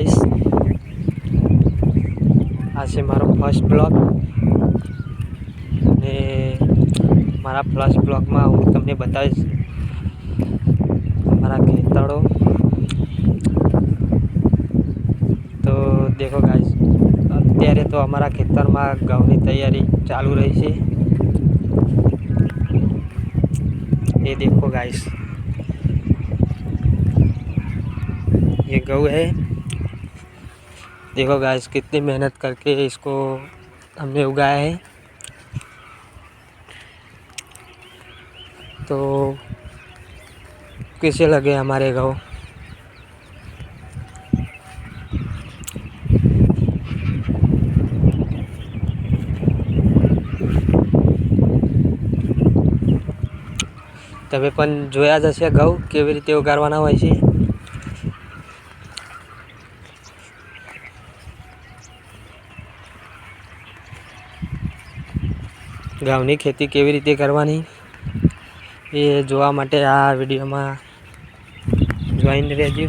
Guys આ છે મારો ફર્સ્ટ બ્લોગ ને મારા ફર્સ્ટ બ્લોગમાં હું તમને બતાવીશ મારા ખેતરો તો દેખો ગાઈસ અત્યારે તો અમારા ખેતરમાં ઘઉંની તૈયારી ચાલુ રહી છે ये देखो गाइस ये गऊ है देखो गाइस कितनी मेहनत करके इसको हमने उगाया है तो कैसे लगे हमारे गऊ તમે પણ જોયા જ હશે ઘઉં કેવી રીતે ઉગાડવાના હોય છે ઘઉંની ખેતી કેવી રીતે કરવાની એ જોવા માટે આ વિડીયોમાં જોઈન રહેજો.